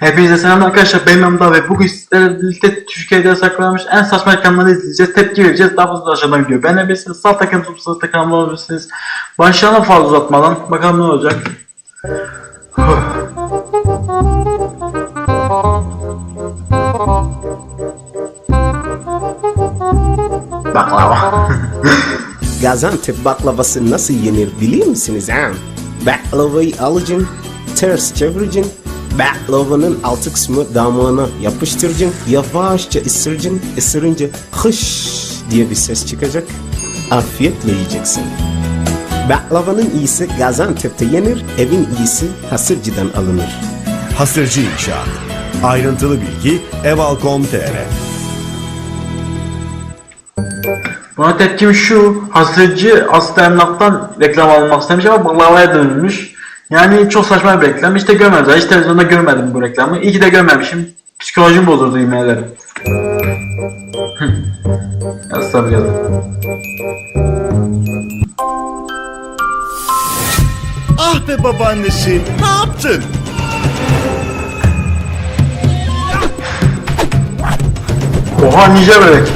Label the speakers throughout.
Speaker 1: Hepinize selam arkadaşlar benim Emda ve bugün sizlerle birlikte Türkiye'de yasaklanmış en saçma reklamları izleyeceğiz, tepki vereceğiz, daha fazla aşağıdan gidiyor. Beğenebilirsiniz, sağ takım tutup sağ takım olabilirsiniz. Başlayalım fazla uzatmadan, bakalım ne olacak. Baklava.
Speaker 2: Gaziantep baklavası nasıl yenir biliyor musunuz ha? Baklavayı alacaksın, ters çevireceksin, baklavanın altı kısmı damağına yapıştıracaksın, yavaşça ısıracaksın, ısırınca hış diye bir ses çıkacak, afiyetle yiyeceksin. Baklavanın iyisi Gaziantep'te yenir, evin iyisi hasırcıdan alınır.
Speaker 3: Hasırcı İnşaat. Ayrıntılı bilgi eval.com.tr
Speaker 1: Buna tepkim şu, hasırcı aslında emlaktan reklam almak istemiş ama baklavaya dönülmüş. Yani çok saçma bir reklam. De görmedim. Hiç televizyonda görmedim bu reklamı. İyi ki de görmemişim. Psikolojim bozuldu yemin ederim. ya sabır yazın.
Speaker 3: Ah be babaannesi ne yaptın?
Speaker 1: Oha nice börek.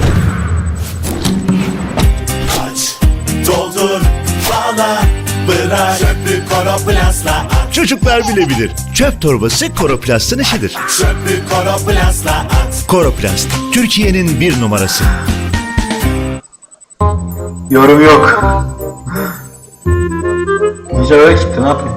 Speaker 4: aç Doldur bağla Bırak koroplastla at
Speaker 3: Çocuklar bilebilir. Çöp torbası Koroplast'ın işidir.
Speaker 4: Çöplü koroplastla at
Speaker 3: Koroplast, Türkiye'nin bir numarası.
Speaker 1: Yorum yok. nice börek çıktı ne yapayım?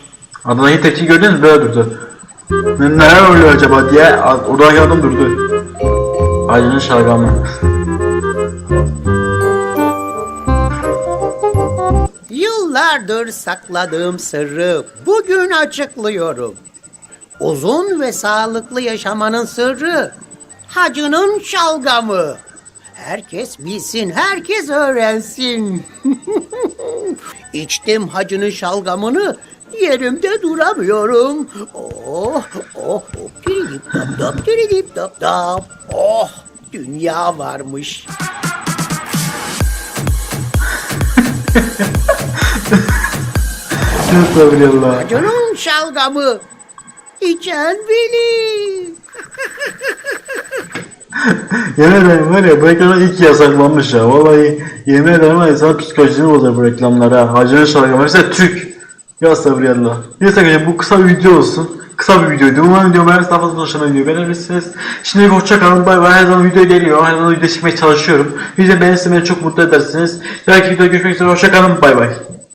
Speaker 1: Adadaki tepki gördünüz? Böyle durdu. Ne, neler oluyor acaba diye oradaki adam durdu. Acının şalgamı.
Speaker 5: Yıllardır sakladığım sırrı bugün açıklıyorum. Uzun ve sağlıklı yaşamanın sırrı hacının şalgamı. Herkes bilsin, herkes öğrensin. İçtim hacının şalgamını, yerimde duramıyorum. Oh, oh, hop, diridip dap dap, diridip dap dap. Oh, dünya varmış.
Speaker 1: Estağfurullah.
Speaker 5: Canım şalgamı. İçen bilir.
Speaker 1: Yemin ederim var ya bu reklamlar ilk yasaklanmış ya. Vallahi yemin ederim var ya sana psikolojini bozar bu reklamlar ha. Hacının şalgamı. Mesela Türk. Ya sabırallah. Neyse arkadaşlar bu kısa bir video olsun. Kısa bir videoydu. Umarım videom beğeniriz. Daha fazla hoşuna gidiyor. Beğenirsiniz. Şimdi hoşça kalın. Bay bay. Her zaman video geliyor. Her zaman video çekmeye çalışıyorum. Video beğenirseniz beni çok mutlu edersiniz. Belki video görüşmek üzere. Hoşça kalın. Bay bay.